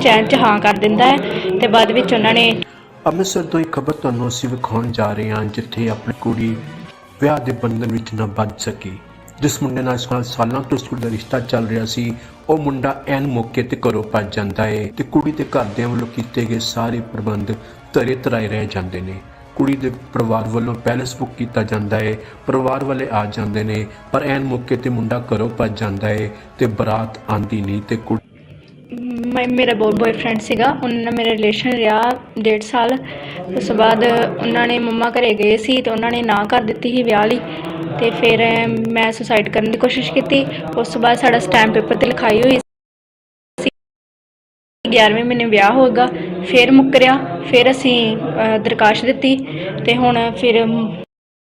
ਪੰਚਾਇਤ 'ਚ ਹਾਂ ਕਰ ਦਿੰਦਾ ਹੈ ਤੇ ਬਾਅਦ ਵਿੱਚ ਉਹਨਾਂ ਨੇ ਅੰਮ੍ਰਿਤਸਰ ਤੋਂ ਇੱਕ ਖਬਰ ਤੁਹਾਨੂੰ ਅਸੀਂ ਵਿਖਾਉਣ ਜਾ ਰਹੇ ਹਾਂ, ਜਿੱਥੇ ਆਪਣੀ ਕੁੜੀ ਵਿਆਹ ਦੇ ਬੰਧਨ ਵਿੱਚ ਨਾ ਬੰਧ ਸਕੀ। ਜਿਸ ਮੁੰਡੇ ਨਾਲ ਸਾਲ ਸਾਲਾਂ ਤੋਂ ਸਕੂਲ ਦਾ ਰਿਸ਼ਤਾ ਚੱਲ ਰਿਹਾ ਸੀ, ਉਹ ਮੁੰਡਾ ਐਨ ਮੌਕੇ ਤੇ ਘਰੋਂ ਭੱਜ ਜਾਂਦਾ ਹੈ ਤੇ ਕੁੜੀ ਦੇ ਘਰਦਿਆਂ ਵੱਲੋਂ ਕੀਤੇ ਗਏ ਸਾਰੇ ਪ੍ਰਬੰਧ ਧਰੇ ਧਰਾਏ ਰਹਿ ਜਾਂਦੇ ਨੇ। ਕੁੜੀ ਦੇ ਪਰਿਵਾਰ ਵੱਲੋਂ ਪੈਲਸ ਬੁੱਕ ਕੀਤਾ ਜਾਂਦਾ ਹੈ ਪਰਿਵਾਰ ਵਾਲੇ ਆ ਜਾਂਦੇ ਨੇ, ਪਰ ਐਨ ਮੌਕੇ ਤੇ ਮੁੰਡਾ ਘਰੋਂ ਭੱਜ ਜਾਂਦਾ ਹੈ ਤੇ ਬਰਾਤ ਆਂਦੀ ਨਹੀਂ ਤੇ ਕੁੜੀ ਮੈਂ ਮੇਰਾ ਬੋ ਬॉयਫ੍ਰੈਂਡ ਸੀਗਾ। ਉਹਨਾਂ ਨਾਲ ਮੇਰਾ ਰਿਲੇਸ਼ਨ ਰਿਹਾ ਡੇਢ ਸਾਲ। ਉਸ ਤੋਂ ਬਾਅਦ ਉਹਨਾਂ ਨੇ ਮੰਮਾ ਘਰ ਗਏ ਸੀ ਅਤੇ ਉਹਨਾਂ ਨੇ ਨਾ ਕਰ ਦਿੱਤੀ ਸੀ ਵਿਆਹ ਲਈ। ਅਤੇ ਫਿਰ ਮੈਂ ਸੁਸਾਈਡ ਕਰਨ ਦੀ ਕੋਸ਼ਿਸ਼ ਕੀਤੀ। ਉਸ ਤੋਂ ਬਾਅਦ ਸਾਡਾ ਸਟੈਂਪ ਪੇਪਰ ਤੇ ਲਿਖਾਈ ਹੋਈ ਸੀ। 11ਵੇਂ ਮਹੀਨੇ ਵਿਆਹ ਹੋਗਾ ਫਿਰ ਮੁੱਕਰਿਆ। ਫਿਰ ਅਸੀਂ ਅ, ਦਰਖਾਸਤ ਦਿੱਤੀ। ਅਤੇ ਹੁਣ ਫਿਰ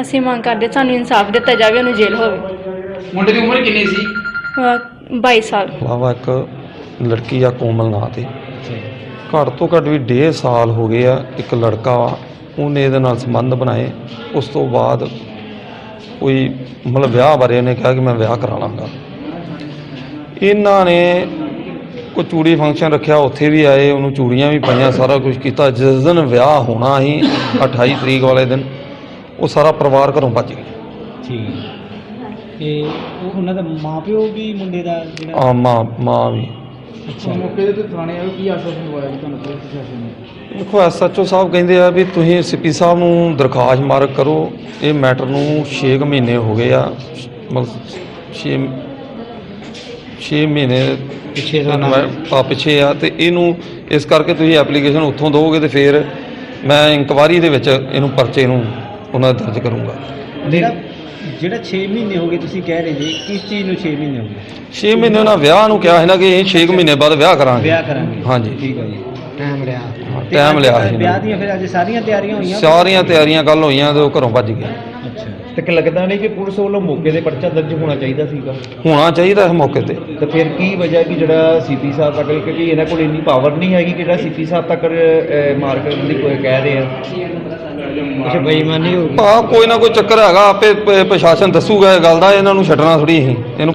ਅਸੀਂ ਮੰਗ ਕਰਦੇ ਸਾਨੂੰ ਇਨਸਾਫ ਦਿੱਤਾ ਜਾਵੇ ਉਹਨੂੰ ਜੇਲ੍ਹ ਹੋਵੇ। ਮੁੰਡੇ ਦੀ ਉਮਰ ਕਿੰਨੀ ਸੀ? ਅਹ 22 ਸਾਲ। ਵਾਵਾ ਇੱਕ ਲੜਕੀ ਆ ਕੋਮਲ ਨਾਂ ਤੇ। ਘੱਟ ਤੋਂ ਘੱਟ ਵੀ ਡੇਢ ਸਾਲ ਹੋ ਗਏ ਆ ਇੱਕ ਲੜਕਾ ਵਾ ਉਹਨੇ ਇਹਦੇ ਨਾਲ ਸੰਬੰਧ ਬਣਾਏ। ਉਸ ਤੋਂ ਬਾਅਦ ਕੋਈ ਮਤਲਬ ਵਿਆਹ ਬਾਰੇ ਉਹਨੇ ਕਿਹਾ ਕਿ ਮੈਂ ਵਿਆਹ ਕਰਾ ਲਾਂਗਾ। ਇਹਨਾਂ ਨੇ ਕੋਈ ਚੂੜੀ ਫੰਕਸ਼ਨ ਰੱਖਿਆ ਉੱਥੇ ਵੀ ਆਏ ਉਹਨੂੰ ਚੂੜੀਆਂ ਵੀ ਪਾਈਆਂ ਸਾਰਾ ਕੁਝ ਕੀਤਾ। ਜਿਸ ਦਿਨ ਵਿਆਹ ਹੋਣਾ ਸੀ 28 ਤਰੀਕ ਵਾਲੇ ਦਿਨ ਉਹ ਸਾਰਾ ਪਰਿਵਾਰ ਘਰੋਂ ਭੱਜ ਗਿਆ। ਠੀਕ ਤੇ ਉਹ ਉਹਨਾਂ ਦਾ ਮਾਪਿਓ ਵੀ ਮੁੰਡੇ ਦਾ ਜਿਹੜਾ ਆ ਮਾਂ ਮਾਂ ਵੀ। ਅੱਛਾ। ਮੌਕੇ ਤੇ ਥਾਣੇ ਆਏ ਕੀ ਆਸ਼ਵਾਸਨ ਦਵਾਇਆ ਜੀ ਤੁਹਾਨੂੰ ਪੁਲਿਸ ਪ੍ਰਸ਼ਾਸਨ ਨੇ? ਦੇਖੋ ਐਸਐਚਓ ਸਾਹਿਬ ਕਹਿੰਦੇ ਆ ਵੀ ਤੁਸੀਂ ਸੀਪੀ ਸਾਹਿਬ ਨੂੰ ਦਰਖਾਸਤ ਮਾਰਕ ਕਰੋ। ਇਹ ਮੈਟਰ ਨੂੰ 6 ਮਹੀਨੇ ਹੋ ਗਏ ਆ। ਮਤਲਬ 6 6 ਮਹੀਨੇ ਪਿੱਛੇ ਦਾ ਨਾਮ। ਆ ਪਿੱਛੇ ਆ। ਤੇ ਇਹਨੂੰ ਇਸ ਕਰਕੇ ਤੁਸੀਂ ਐਪਲੀਕੇਸ਼ਨ ਉੱਥੋਂ ਦਿਓਗੇ ਤੇ ਫਿਰ ਮੈਂ ਇਨਕੁਆਰੀ ਦੇ ਵਿੱਚ ਇਹਨੂੰ ਪਰਚੇ ਨੂੰ ਉਹਨਾਂ ਦਾ ਦਰਜ ਕਰੂੰਗਾ। ਜਿਹੜਾ ਜਿਹੜਾ 6 ਮਹੀਨੇ ਹੋ ਗਏ ਤੁਸੀਂ ਕਹਿ ਰਹੇ ਜੀ ਕਿਸ ਚੀਜ਼ ਨੂੰ 6 ਮਹੀਨੇ ਹੋ ਗਏ? 6 ਮਹੀਨੇ ਉਹਨਾਂ ਵਿਆਹ ਨੂੰ ਕਿਹਾ ਸੀ ਨਾ ਕਿ ਇਹ 6 ਮਹੀਨੇ ਬਾਅਦ ਵਿਆਹ ਕਰਾਂਗੇ। ਵਿਆਹ ਕਰਾਂਗੇ। ਹਾਂਜੀ। ਠੀਕ ਹੈ ਜੀ। ਟਾਈਮ ਲਿਆ। ਟਾਈਮ ਲਿਆ ਸੀ ਵਿਆਹ ਦੀਆਂ ਫਿਰ ਅੱਜ ਸਾਰੀਆਂ ਤਿਆਰੀਆਂ ਹੋਈਆਂ? ਸਾਰੀਆਂ ਤਿਆਰੀਆਂ ਕੱਲ ਹੋਈਆਂ ਤੇ ਉਹ ਘਰੋਂ ਭੱਜ ਗਿਆ ਅੱਛਾ। ਤੇ ਕਿ ਲੱਗਦਾ ਨਹੀਂ ਕਿ ਪੁਲਿਸ ਵੱਲੋਂ ਮੌਕੇ ਦੇ ਪਰਚਾ ਦਰਜ ਹੋਣਾ ਚਾਹੀਦਾ ਸੀਗਾ? ਹੋਣਾ ਚਾਹੀਦਾ ਇਸ ਮੌਕੇ ਤੇ। ਤੇ ਫਿਰ ਕੀ ਵਜ੍ਹਾ ਕਿ ਜਿਹੜਾ ਸੀਪੀ ਸਾਹਿਬ ਤੱਕ ਕਿਉਂਕਿ ਇਹਨਾਂ ਕੋਲ ਇੰਨੀ ਪਾਵਰ ਨਹੀਂ ਹੈਗੀ ਕਿ ਜਿਹੜਾ ਸੀਪੀ ਸਾਹਿਬ ਤੱਕ ਅਹ, ਮਾਰ ਕਰਨ ਦੀ ਕੋਈ ਕਹਿ ਰਹੇ ਆ? ਅੱਛਾ ਬੇਈਮਾਨੀ ਹੋ ਆ ਕੋਈ ਨਾ ਕੋਈ ਚੱਕਰ ਹੈਗਾ ਆਪੇ ਪ- ਪ੍ਰਸ਼ਾਸਨ ਦੱਸੂਗਾ ਇਹ ਗੱਲ ਦਾ ਇਹਨਾਂ ਨੂੰ ਛੱਡਣਾ ਥੋੜੀ ਅਸੀਂ ਇਹਨੂੰ।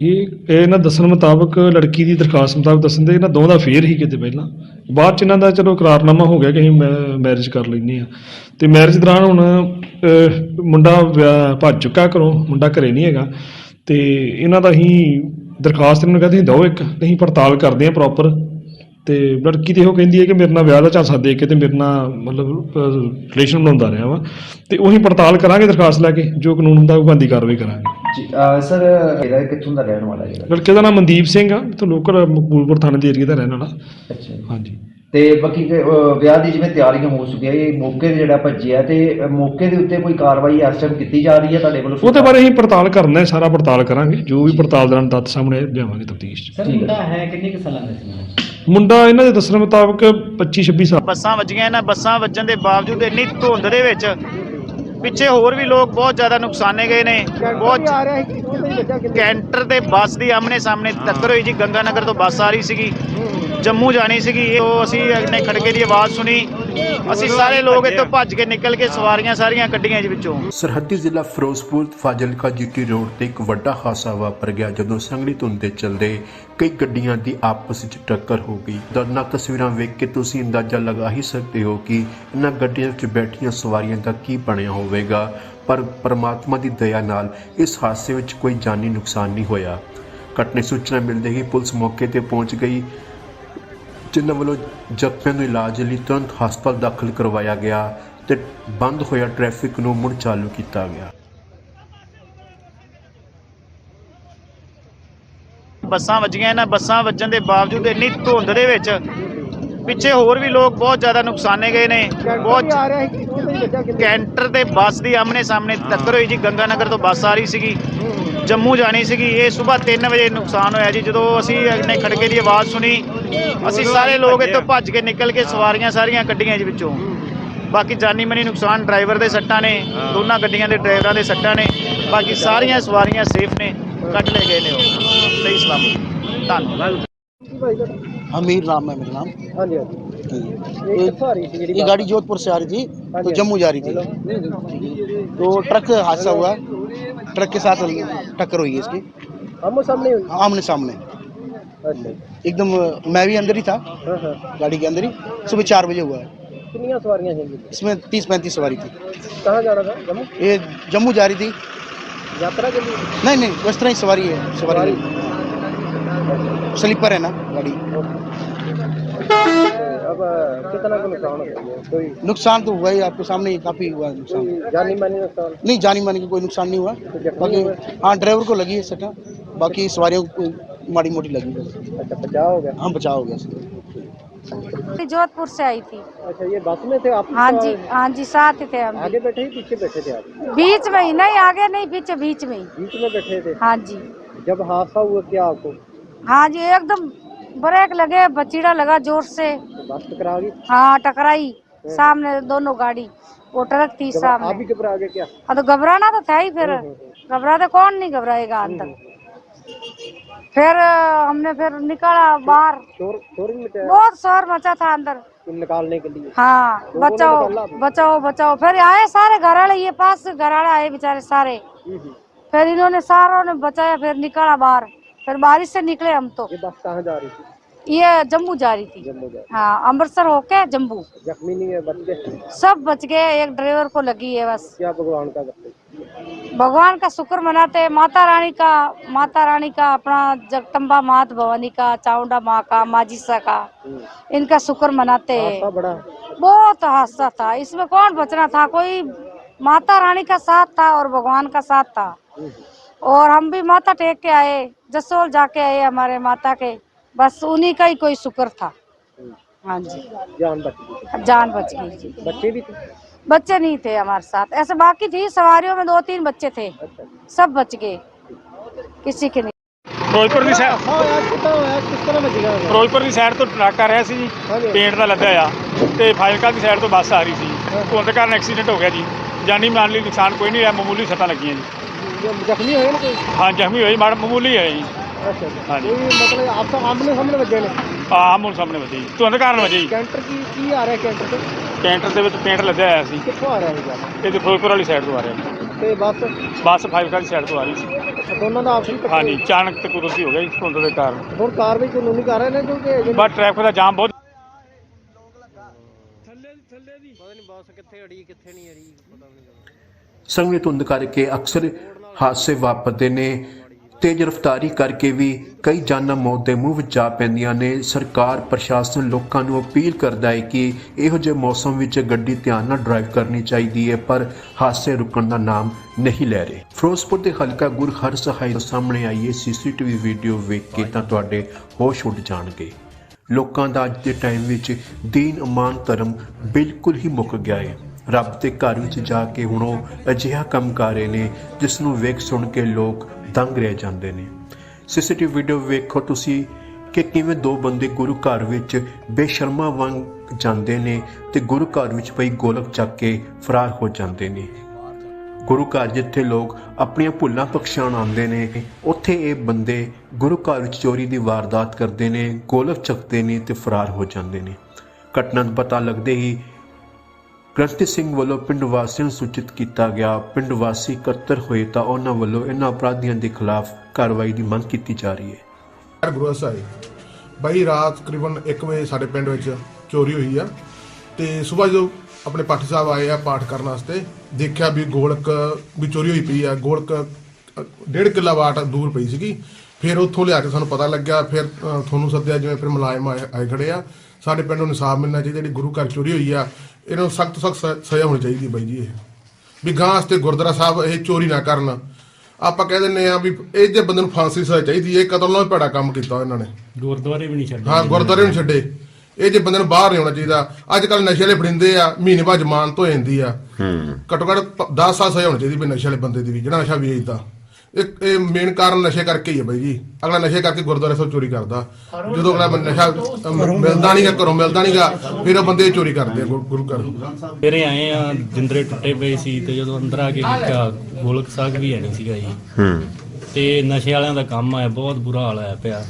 ਇਹ ਇਹ ਇਹਨਾਂ ਦੱਸਣ ਮੁਤਾਬਕ ਲੜਕੀ ਦੀ ਦਰਖਾਸਤ ਮੁਤਾਬਕ ਦੱਸਣ ਦੇ ਇਹਨਾਂ ਦੋਵਾਂ ਦਾ ਫੇਰ ਹੀ ਕਿਤੇ ਪਹਿਲਾਂ। ਬਾਅਦ ਚ ਇਹਨਾਂ ਦਾ ਚਲੋ ਇਕਰਾਰਨਾਮਾ ਹੋ ਗਿਆ ਕਿ ਅਸੀਂ ਮੈਰਿਜ ਕਰ ਲੈਂਦੇ ਆ ਤੇ ਮੈਰਿਜ ਦੌਰਾਨ ਹੁਣ ਅਹ, ਮੁੰਡਾ ਵਿਆਹ- ਭੱਜ ਚੁੱਕਾ ਘਰੋਂ ਮੁੰਡਾ ਘਰੇ ਨਹੀਂ ਹੈਗਾ। ਤੇ ਇਹਨਾਂ ਦਾ ਅਸੀਂ ਦਰਖਾਸਤ ਇਹਨਾਂ ਨੂੰ ਕਹਿੰਦੇ ਦਿਓ ਇੱਕ ਅਸੀਂ ਪੜਤਾਲ ਕਰਦੇ ਆ ਪ੍ਰੋਪਰ ਤੇ ਲੜਕੀ ਤੇ ਉਹ ਕਹਿੰਦੀ ਹੈ ਕਿ ਮੇਰੇ ਨਾਲ ਵਿਆਹ ਦਾ ਝਾਂਸਾ ਦੇ ਕੇ ਤੇ ਮੇਰੇ ਨਾਲ ਮਤਲਬ ਰਿਲੇਸ਼ਨ ਬਣਾਉਂਦਾ ਰਿਹਾ ਵਾ। ਤੇ ਉਹੀ ਪੜਤਾਲ ਕਰਾਂਗੇ ਦਰਖਾਸਤ ਲੈ ਕੇ ਜੋ ਕਾਨੂੰਨ ਹੁੰਦਾ ਉਹ ਬੰਦੀ ਕਾਰਵਾਈ ਕਰਾਂਗੇ। ਜੀ ਸਰ ਇਹਦਾ ਕਿੱਥੋਂ ਦਾ ਰਹਿਣ ਵਾਲਾ ਜਿਹੜਾ? ਲੜਕੇ ਦਾ ਨਾਮ ਮਨਦੀਪ ਸਿੰਘ ਆ ਤੇ ਲੋਕਲ ਮਕਬੂਲਪੁਰ ਥਾਣੇ ਦੇ ਏਰੀਆ ਦਾ ਰਹਿਣ ਵਾਲਾ। ਅੱਛਾ ਹਾਂਜੀ। ਤੇ ਬਾਕੀ ਕਿ, ਅਹ, ਵਿਆਹ ਦੀ ਜਿਵੇਂ ਤਿਆਰੀਆਂ ਹੋ ਚੁੱਕੀਆਂ ਇਹ ਮੌਕੇ ਤੇ ਜਿਹੜਾ ਭੱਜਿਆ ਤੇ ਮੌਕੇ ਦੇ ਉੱਤੇ ਕੋਈ ਕਾਰਵਾਈ ਇਸ ਟਾਈਮ ਕੀਤੀ ਜਾ ਰਹੀ ਹੈ ਤੁਹਾਡੇ ਵੱਲੋਂ? ਉਹਦੇ ਬਾਰੇ ਅਸੀਂ ਪੜਤਾਲ ਕਰਨਾ ਹੈ ਸਾਰਾ ਪੜਤਾਲ ਕਰਾਂਗੇ। ਜੋ ਵੀ ਪੜਤਾਲ ਦੌਰਾਨ ਤੱਥ ਸਾਹਮਣੇ ਲਿਆਵਾਂਗੇ ਤਫਤੀਸ਼ 'ਚ। ਸਰ ਮੁੰਡਾ ਹੈ। ਕਿੰਨੇ ਕੁ ਸਾਲਾਂ ਦਾ ਸੀ ਮੁੰਡਾ ਇਹਨਾਂ ਦੇ ਦੱਸਣ ਮੁਤਾਬਕ 25 26 ਸਾਲ। ਬੱਸਾਂ ਵੱਜੀਆਂ ਇਹਨਾਂ, ਬੱਸਾਂ ਵੱਜਣ ਦੇ ਬਾਵਜੂਦ ਇੰਨੀ ਧੁੰਦ ਦੇ ਵਿੱਚ ਪਿੱਛੇ ਹੋਰ ਵੀ ਲੋਕ ਬਹੁਤ ਜ਼ਿਆਦਾ ਨੁਕਸਾਨੇ ਗਏ ਨੇ। ਬਹੁਤ ਕੈਂਟਰ ਤੇ ਬੱਸ ਦੀ ਆਮਨੇ ਸਾਹਮਣੇ ਟੱਕਰ ਹੋਈ ਜੀ। ਗੰਗਾ ਨਗਰ ਤੋਂ ਬੱਸ ਆ ਰਹੀ ਸੀਗੀ, ਜੰਮੂ ਜਾਣੀ ਸੀਗੀ। ਉਹ ਅਸੀਂ ਨੇ ਖੜਕੇ ਦੀ ਆਵਾਜ਼ ਸੁਣੀ। ਅਸੀਂ ਸਾਰੇ ਲੋਕ ਇੱਥੋਂ ਭੱਜ ਕੇ ਨਿਕਲ ਕੇ ਸਵਾਰੀਆਂ ਸਾਰੀਆਂ ਕੱਢੀਆਂ ਜੀ ਵਿੱਚੋਂ। ਸਰਹੱਦੀ ਜ਼ਿਲ੍ਹਾ ਫਿਰੋਜ਼ਪੁਰ, ਫਾਜ਼ਿਲਕਾ ਜੀਟੀ ਰੋਡ ਤੇ ਇੱਕ ਵੱਡਾ ਹਾਦਸਾ ਵਾਪਰ ਗਿਆ ਜਦੋਂ ਸੰਗਲੀ ਧੁੰਦ ਦੇ ਚੱਲਦੇ ਕਈ ਗੱਡੀਆਂ ਦੀ ਆਪਸ ਵਿੱਚ ਟੱਕਰ ਹੋ ਗਈ। ਦਰਦਨਾਕ ਤਸਵੀਰਾਂ ਵੇਖ ਕੇ ਤੁਸੀਂ ਅੰਦਾਜ਼ਾ ਲਗਾ ਹੀ ਸਕਦੇ ਹੋ ਕਿ ਇਹਨਾਂ ਗੱਡੀਆਂ ਵਿੱਚ ਬੈਠੀਆਂ ਸਵਾਰੀਆਂ ਦਾ ਕੀ ਬਣਿਆ ਹੋਵੇਗਾ, ਪਰ ਪਰਮਾਤਮਾ ਦੀ ਦਇਆ ਨਾਲ ਇਸ ਹਾਦਸੇ ਵਿੱਚ ਕੋਈ ਜਾਨੀ ਨੁਕਸਾਨ ਨਹੀਂ ਹੋਇਆ। ਘਟਨਾ ਸੂਚਨਾ ਮਿਲਦੇ ਹੀ ਪੁਲਿਸ ਮੌਕੇ ਤੇ ਪਹੁੰਚ ਗਈ। ਜਿਨ੍ਹਾਂ ਵੱਲੋਂ ਜ਼ਖਮੀਆਂ ਨੂੰ ਇਲਾਜ ਲਈ ਤੁਰੰਤ ਹਸਪਤਾਲ ਦਾਖਲ ਕਰਵਾਇਆ ਗਿਆ ਤੇ ਬੰਦ ਹੋਇਆ ਟ੍ਰੈਫਿਕ ਨੂੰ ਮੁੜ ਚਾਲੂ ਕੀਤਾ ਗਿਆ। ਬੱਸਾਂ ਵੱਜੀਆਂ, ਇਹਨਾਂ ਬੱਸਾਂ ਵੱਜਣ ਦੇ ਬਾਵਜੂਦ ਇੰਨੀ ਧੁੰਦ ਦੇ ਵਿੱਚ ਪਿੱਛੇ ਹੋਰ ਵੀ ਲੋਕ ਬਹੁਤ ਜ਼ਿਆਦਾ ਨੁਕਸਾਨੇ ਗਏ ਨੇ। ਬਹੁਤ ਕੈਂਟਰ ਤੇ ਬੱਸ ਦੀ ਆਮਨੇ ਸਾਹਮਣੇ ਟੱਕਰ ਹੋਈ ਜੀ। ਗੰਗਾ ਨਗਰ ਤੋਂ ਬੱਸ ਆ ਰਹੀ ਸੀਗੀ। ਜੰਮੂ ਜਾਣੀ ਸੀਗੀ। ਇਹ ਸਵੇਰ 3 ਵਜੇ ਨੁਕਸਾਨ ਹੋਇਆ ਜੀ। ਜਦੋਂ ਅਸੀਂ ਨੇ ਖੜਕੇ ਦੀ ਆਵਾਜ਼ ਸੁਣੀ ਅਸੀਂ ਸਾਰੇ ਲੋਕ ਇੱਥੋਂ ਭੱਜ ਕੇ ਨਿਕਲ ਕੇ ਸਵਾਰੀਆਂ ਸਾਰੀਆਂ ਕੱਢੀਆਂ ਜੀ ਵਿੱਚੋਂ। ਬਾਕੀ ਜਾਨੀ ਮਨੀ ਨੁਕਸਾਨ ਡਰਾਈਵਰ ਦੇ ਸੱਟਾਂ ਨੇ ਦੋਨਾਂ ਗੱਡੀਆਂ ਦੇ ਡਰਾਈਵਰਾਂ ਦੇ ਸੱਟਾਂ ਨੇ। ਬਾਕੀ ਸਾਰੀਆਂ ਸਵਾਰੀਆਂ ਸੇਫ ਨੇ ਕੱਢ ਲਏ ਗਏ ਨੇ ਉਹ। ਸਹੀ ਸਲਾਮਤ। ਧੰਨਵਾਦ। हमीर नाम है मेरा नाम। हाँ जी हाँ ये तो गाड़ी जोधपुर से आ रही थी हाँ तो जम्मू जा रही थी। तो ट्रक हादसा हुआ ट्रक के साथ टक्कर हुई है इसकी। सामने आमने सामने। हाँ, अच्छा। एकदम मैं भी अंदर ही था गाड़ी के अंदर ही। सुबह चार बजे हुआ। है कितनी इसमें तीस पैंतीस सवारी थी। कहाँ जा रहा था? जम्मू? ये जम्मू जा रही थी। यात्रा के लिए? नहीं नहीं उस तरह ही सवारी है सवारी स्लीपर है ना गाड़ी। अब कितना का नुकसान हो कोई नुकसान तो हुआ ही आपके सामने ही काफ़ी हुआ है नुकसान जानी मानी नुकसान? नहीं जानी मानी की कोई नुकसान नहीं हुआ। बाकी हाँ ड्राइवर को लगी है सटा बाकी सवारियों को माड़ी मोटी लगी बस अच्छा बचाव हो गया? हाँ बचाव हो गया जोधपुर से आई थी। अच्छा ये बस में थे आप? हाँ जी हाँ जी साथ थे हम आगे बैठे ही पीछे बैठे थे आप? बीच में ही नहीं आगे नहीं पीछे बीच में ही। बीच में बैठे थे? हाँ जी। जब हादसा हुआ क्या आपको? हाँ जी एकदम ब्रेक लगे बचीड़ा लगा ज़ोर से। तो हाँ टकराई सामने दोनों गाड़ी वो ट्रक थी आप सामने। भी घबरा गए क्या? हाँ तो घबराना तो था ही फिर। घबरा घबराते कौन नहीं घबराएगा अंदर फिर हमने फिर निकाला बाहर। शोर शोर बहुत शोर मचा था अंदर। निकालने के लिए। हाँ बचाओ बचाओ बचाओ। फिर आए सारे घराड़े ये पास घराड़े आए बेचारे सारे। हम्म, हम्म। फिर इन्होंने सारों ने बचाया फिर निकाला बाहर। फिर बारिश से निकले हम तो। ये बस कहाँ जा रही थी? ये जम्मू जा रही थी। जम्मू जा हाँ अमृतसर होके जम्मू। जख्मी नहीं है बच गए? सब बच गए एक ड्राइवर को लगी है बस। क्या भगवान का भगवान का शुक्र मनाते हैं। माता रानी का माता रानी का अपना जगदम्बा मात भवानी का चाउंडा माँ का माजिसा का इनका शुक्र मनाते हैं। बहुत हादसा था। इसमें कौन बचना था? कोई माता रानी का साथ था और भगवान का साथ था। और हम भी माता टेक के आए जसोल जाके आए हमारे माता के बस उन्हीं का ही कोई शुक्र था हाँ जी जान बच गई जान बच गई जी बच्चे भी थे बच्चे नहीं थे हमारे साथ ऐसे बाकी थी सवारियों में दो तीन बच्चे थे सब बच गए किसी के नहीं ਫਿਰੋਜ਼ਪੁਰ ਦੀ ਸਾਈਡ हाँ यार कितना होया किस तरह बचेगा ਫਿਰੋਜ਼ਪੁਰ ਦੀ ਸਾਈਡ ਤੋਂ ਟਰੱਕ ਆ ਰਿਹਾ ਸੀ ਜੀ ਹਾਂਜੀ। ਪੇਂਟ ਦਾ ਲੱਦਿਆ ਆ ਤੇ ਫਾਜ਼ਿਲਕਾ ਦੀ ਸਾਈਡ ਤੋਂ ਬੱਸ ਆ ਰਹੀ ਸੀ ਧੁੰਦ ਕਾਰਨ ਐਕਸੀਡੈਂਟ ਹੋ ਗਿਆ ਜੀ ਜਾਨੀ ਮਾਲੀ ਨੁਕਸਾਨ ਕੋਈ ਨਹੀਂ ਹੋਇਆ ਮਾਮੂਲੀ ਸੱਟਾਂ ਲੱਗੀਆਂ ਜੀ ਜ਼ਖਮੀ ਹੋਏ ਨੇ ਕੋਈ? ਹਾਂ ਜ਼ਖਮੀ ਹੋਈ ਮਾੜਾ ਮਾਮੂਲੀ ਹੈ ਜੀ। ਅੱਛਾ ਹਾਂਜੀ। ਇਹ ਮਤਲਬ ਆਪ ਤਾਂ ਆਮਨੇ ਸਾਹਮਣੇ ਵੱਜੇ ਨੇ? ਆਹ ਹੁਣ ਸਾਹਮਣੇ ਵੱਜੀ ਤੁਹਾਨੂੰ ਕਾਰਨ ਵੱਜੀ ਜੀ। ਕੈਂਟਰ ਕੀ ਕੀ ਆ ਰਿਹਾ ਕੈਂਟਰ ਤੇ? ਕੈਂਟਰ ਦੇ ਵਿੱਚ ਪੇਂਟ ਲੱਦਿਆ ਹੋਇਆ ਸੀ। ਕਿੱਥੋਂ ਆ ਰਿਹਾ ਹੈਗਾ ਇਹ ਤੇ ਫਿਰੋਜ਼ਪੁਰ ਵਾਲੀ ਸਾਈਡ ਤੋਂ ਆ ਰਿਹਾ ਤੇ ਬਸ? ਬੱਸ ਫਾਈਵ ਵਾਲੀ ਸਾਈਡ ਤੋਂ ਆ ਰਹੀ ਸੀ। ਦੋਨਾਂ ਦਾ ਆਪਸ ਵਿੱਚ ਟੱਕਰ ਹਾਂਜੀ ਹੋਈ। ਅਚਾਨਕ ਤੇ ਕੁਦਰਤੀ ਹੋ ਗਿਆ ਧੁੰਦ ਦੇ ਕਾਰਨ। ਹੁਣ ਕਾਰਵਾਈ ਕਾਨੂੰਨੀ ਕਰ ਰਹੇ ਨੇ ਕਿਉਂਕਿ ਏਜੰਟ? ਬਸ ਟ੍ਰੈਫਿਕ ਦਾ ਜਾਮ ਬਹੁਤ ਪਤਾ ਨਹੀਂ ਬੱਸ ਕਿੱਥੇ ਅੜੀ ਕਿੱਥੇ ਨਹੀਂ ਅੜੀ ਪਤਾ ਵੀ ਨਹੀਂ ਸੰਘਣੀ ਧੁੰਦ ਕਰਕੇ ਅਕਸਰ ਹਾਦਸੇ ਵਾਪਰਦੇ ਨੇ ਤੇਜ਼ ਰਫ਼ਤਾਰੀ ਕਰਕੇ ਵੀ ਕਈ ਜਾਨਾਂ ਮੌਤ ਦੇ ਮੂੰਹ ਵਿੱਚ ਜਾ ਪੈਂਦੀਆਂ ਨੇ। ਸਰਕਾਰ, ਪ੍ਰਸ਼ਾਸਨ ਲੋਕਾਂ ਨੂੰ ਅਪੀਲ ਕਰਦਾ ਹੈ ਕਿ ਇਹੋ ਜਿਹੇ ਮੌਸਮ ਵਿੱਚ ਗੱਡੀ ਧਿਆਨ ਨਾਲ ਡਰਾਈਵ ਕਰਨੀ ਚਾਹੀਦੀ ਹੈ, ਪਰ ਹਾਦਸੇ ਰੁਕਣ ਦਾ ਨਾਮ ਨਹੀਂ ਲੈ ਰਹੇ। ਫਿਰੋਜ਼ਪੁਰ ਦੇ ਹਲਕਾ ਗੁਰ ਹਰ ਸਹਾਈ ਤੋਂ ਸਾਹਮਣੇ ਆਈ ਇਹ ਸੀਸੀਟੀਵੀ ਵੀਡੀਓ ਵੇਖ ਕੇ ਤਾਂ ਤੁਹਾਡੇ ਹੋਸ਼ ਉੱਡ ਜਾਣਗੇ। ਲੋਕਾਂ ਦਾ ਅੱਜ ਦੇ ਟਾਈਮ ਵਿੱਚ ਦੀਨ ਇਮਾਨ ਧਰਮ ਬਿਲਕੁਲ ਹੀ ਮੁੱਕ ਗਿਆ ਹੈ। ਰੱਬ ਦੇ ਘਰ ਵਿੱਚ ਜਾ ਕੇ ਹੁਣ ਉਹ ਅਜਿਹਾ ਕੰਮ ਕਰ ਰਹੇ ਨੇ ਜਿਸ ਨੂੰ ਵੇਖ ਸੁਣ ਕੇ ਲੋਕ ਦੰਗ ਰਹਿ ਜਾਂਦੇ ਨੇ। ਸੀਸੀਟੀਵੀ ਵੀਡੀਓ ਵੇਖੋ ਤੁਸੀਂ ਕਿ ਕਿਵੇਂ ਦੋ ਬੰਦੇ ਗੁਰੂ ਘਰ ਵਿੱਚ ਬੇਸ਼ਰਮਾ ਵਾਂਗ ਜਾਂਦੇ ਨੇ ਤੇ ਗੁਰੂ ਘਰ ਵਿੱਚ ਪਈ ਗੋਲਕ ਚੱਕ ਕੇ ਫਰਾਰ ਹੋ ਜਾਂਦੇ ਨੇ। ਗੁਰੂ ਘਰ ਜਿੱਥੇ ਲੋਕ ਆਪਣੀਆਂ ਭੁੱਲਾਂ ਬਖਸ਼ਾਉਣ ਆਉਂਦੇ ਨੇ, ਉੱਥੇ ਇਹ ਬੰਦੇ ਗੁਰੂ ਘਰ ਵਿੱਚ ਚੋਰੀ ਦੀ ਵਾਰਦਾਤ ਕਰਦੇ ਨੇ, ਗੋਲਕ ਚੱਕਦੇ ਨੇ ਤੇ ਫਰਾਰ ਹੋ ਜਾਂਦੇ ਨੇ। ਘਟਨਾ ਦਾ ਪਤਾ ਲੱਗਦੇ ਹੀ ਗ੍ਰੰਥੀ ਸਿੰਘ ਵੱਲੋਂ ਪਿੰਡ ਵਾਸੀਆਂ ਨੂੰ ਸੂਚਿਤ ਕੀਤਾ ਗਿਆ ਪਿੰਡ ਵਾਸੀ ਇਕੱਤਰ ਹੋਏ ਤਾਂ ਉਹਨਾਂ ਵੱਲੋਂ ਇਹਨਾਂ ਅਪਰਾਧੀਆਂ ਦੇ ਖਿਲਾਫ ਕਾਰਵਾਈ ਦੀ ਮੰਗ ਕੀਤੀ ਜਾ ਰਹੀ ਹੈ। ਯਾਰ ਗੁਰੂ ਸਾਹਿਬ ਬਾਈ ਰਾਤ ਤਕਰੀਬਨ 1 ਵਜੇ ਸਾਡੇ ਪਿੰਡ ਵਿੱਚ ਚੋਰੀ ਹੋਈ ਆ ਤੇ ਸਵੇਰ ਜਦੋਂ ਆਪਣੇ ਪਾਠੀ ਸਾਹਿਬ ਆਏ ਆ ਪਾਠ ਕਰਨ ਵਾਸਤੇ ਦੇਖਿਆ ਵੀ ਗੋਲਕ ਵੀ ਚੋਰੀ ਹੋਈ ਪਈ ਆ ਗੋਲਕ ਅ, ਡੇਢ ਕਿੱਲਾ ਵਾਟ ਦੂਰ ਪਈ ਸੀਗੀ। ਫਿਰ ਉੱਥੋਂ ਲਿਆ ਕੇ ਸਾਨੂੰ ਪਤਾ ਲੱਗਿਆ ਫਿਰ ਅ, ਤੁਹਾਨੂੰ ਸੱਦਿਆ ਜਿਵੇਂ ਫਿਰ ਮੁਲਾਜ਼ਮ ਆਏ ਆਏ ਖੜੇ ਆ। ਸਾਡੇ ਪਿੰਡ ਨੂੰ ਇਨਸਾਫ ਮਿਲਣਾ ਚਾਹੀਦਾ ਜਿਹੜੀ ਗੁਰੂ ਘਰ ਚੋਰੀ ਹੋਈ ਆ ਇਹਨਾਂ ਨੂੰ ਸਖਤ ਸਖਤ ਸਜ਼ਾ ਹੋਣੀ ਚਾਹੀਦੀ ਬਾਈ ਜੀ ਇਹ। ਵੀ ਗਾਂ ਵਾਸਤੇ ਗੁਰਦੁਆਰਾ ਸਾਹਿਬ ਇਹ ਚੋਰੀ ਨਾ ਕਰਨ। ਆਪਾਂ ਕਹਿ ਦਿੰਨੇ ਆ ਵੀ ਇਹ ਜੇ ਬੰਦੇ ਨੂੰ ਫਾਂਸੀ ਦੀ ਸਜ਼ਾ ਚਾਹੀਦੀ ਹੈ ਇਹ ਕਤਲ ਨਾਲ ਭੈੜਾ ਕੰਮ ਕੀਤਾ ਇਹਨਾਂ ਨੇ। ਗੁਰਦੁਆਰੇ ਵੀ ਨਹੀਂ ਛੱਡੇ। ਹਾਂ ਗੁਰਦੁਆਰੇ ਨੂੰ ਛੱਡੇ। ਇਹ ਜੇ ਬੰਦੇ ਨੂੰ ਬਾਹਰ ਨਹੀਂ ਆਉਣਾ ਚਾਹੀਦਾ ਅੱਜ ਕੱਲ ਨਸ਼ੇ ਵਾਲੇ ਫੜਿੰਦੇ ਆ ਮਹੀਨੇ ਬਾਅਦ ਜ਼ਮਾਨਤ ਹੋ ਜਾਂਦੀ ਆ। ਹੂੰ। ਘੱਟੋ ਘੱਟ 10 ਸਾਲ ਸਜ਼ਾ ਹੋਣੀ ਚਾਹੀਦੀ ਵੀ ਨਸ਼ੇ ਵਾਲੇ ਬੰਦੇ ਦੀ ਵੀ ਜਿਹੜਾ ਨਸ਼ਾ ਵੇਚਦਾ। ਇਹ ਇਹ ਮੇਨ ਕਾਰਨ ਨਸ਼ੇ ਕਰਕੇ ਹੀ ਹੈ ਬਾਈ ਜੀ। ਅਗਲਾ ਨਸ਼ੇ ਕਰਕੇ ਗੁਰਦੁਆਰੇ ਤੋਂ ਚੋਰੀ ਕਰਦਾ। ਜਦੋਂ ਅਗਲਾ ਨਸ਼ਾ ਅਮ, ਮਿਲਦਾ ਨਹੀਂਗਾ ਘਰੋਂ ਮਿਲਦਾ ਨਹੀਂਗਾ ਫਿਰ ਉਹ ਬੰਦੇ ਚੋਰੀ ਕਰਦੇ ਆ ਗੁਰੂ ਗੁਰੂ ਘਰ। ਫਿਰ ਆਏ ਆ ਜਿੰਦਰੇ ਟੁੱਟੇ ਪਏ ਸੀ ਤੇ ਜਦੋਂ ਅੰਦਰ ਆ ਕੇ ਵੇਖਿਆ ਗੋਲਕ ਸਾਗ ਵੀ ਹੈ ਨਹੀਂ ਸੀਗਾ ਜੀ। ਹੂੰ। ਤੇ ਨਸ਼ੇ ਵਾਲਿਆਂ ਦਾ ਕੰਮ ਹੈ ਬਹੁਤ ਬੁਰਾ ਹਾਲ ਹੈ ਪਿਆ।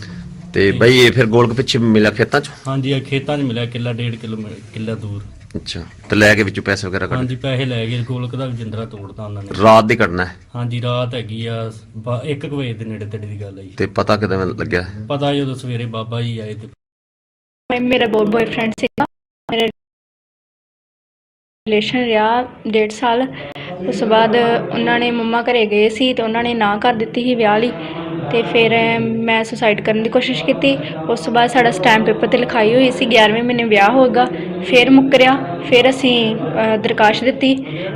ਤੇ ਬਈ ਇਹ ਫਿਰ ਗੋਲਕ ਪਿੱਛੇ ਮਿਲਿਆ ਖੇਤਾਂ 'ਚ? ਹਾਂਜੀ ਇਹ ਖੇਤਾਂ 'ਚ ਮਿਲਿਆ ਕਿੱਲਾ ਡੇਢ ਕਿਲੋ ਕਿੱਲਾ ਦੂਰ। ਅੱਛਾ ਤੇ ਲੈ ਕੇ ਵਿੱਚੋਂ ਪੈਸੇ ਵਗੈਰਾ ਕੱਢ ਹਾਂਜੀ ਪੈਸੇ ਲੈ ਗਏ ਗੋਲਕ ਦਾ ਜਿੰਦਰਾ ਤੋੜਦਾ ਉਹਨਾਂ ਨੇ। ਰਾਤ ਦੀ ਘਟਨਾ ਹੈ? ਹਾਂਜੀ ਰਾਤ ਹੈਗੀ ਆ 1 ਵਜੇ ਦੇ ਨੇੜੇ ਤੇੜੇ ਦੀ ਗੱਲ ਹੈ ਜੀ। ਤੇ ਪਤਾ ਕਿਦਾਂ ਲੱਗਿਆ? ਪਤਾ ਜਦੋਂ ਸਵੇਰੇ ਬਾਬਾ ਜੀ ਆਏ ਤੇ ਮੈਂ ਮੇਰਾ ਬਹੁਤ ਬॉयਫ੍ਰੈਂਡ ਸੀਗਾ ਮੇਰਾ ਰਿਲੇਸ਼ਨ ਰਿਹਾ ਡੇਢ ਸਾਲ। ਉਸ ਤੋਂ ਬਾਅਦ ਉਹਨਾਂ ਨੇ ਮੰਮਾ ਘਰੇ ਗਏ ਸੀ ਤੇ ਉਹਨਾਂ ਨੇ ਨਾ ਕਰ ਦਿੱਤੀ ਸੀ ਵਿਆਹ ਲਈ। ਤੇ ਫਿਰ ਮੈਂ ਸੁਸਾਈਡ ਕਰਨ ਦੀ ਕੋਸ਼ਿਸ਼ ਕੀਤੀ। ਉਸ ਤੋਂ ਬਾਅਦ ਸਾਡਾ ਸਟੈਂਪ ਪੇਪਰ ਤੇ ਲਿਖਾਈ ਹੋਈ ਸੀ 11ਵੇਂ ਮਹੀਨੇ ਵਿਆਹ ਹੋਗਾ ਫਿਰ ਮੁੱਕਰਿਆ। ਫਿਰ ਅਸੀਂ ਅ, ਦਰਖਾਸਤ ਦਿੱਤੀ।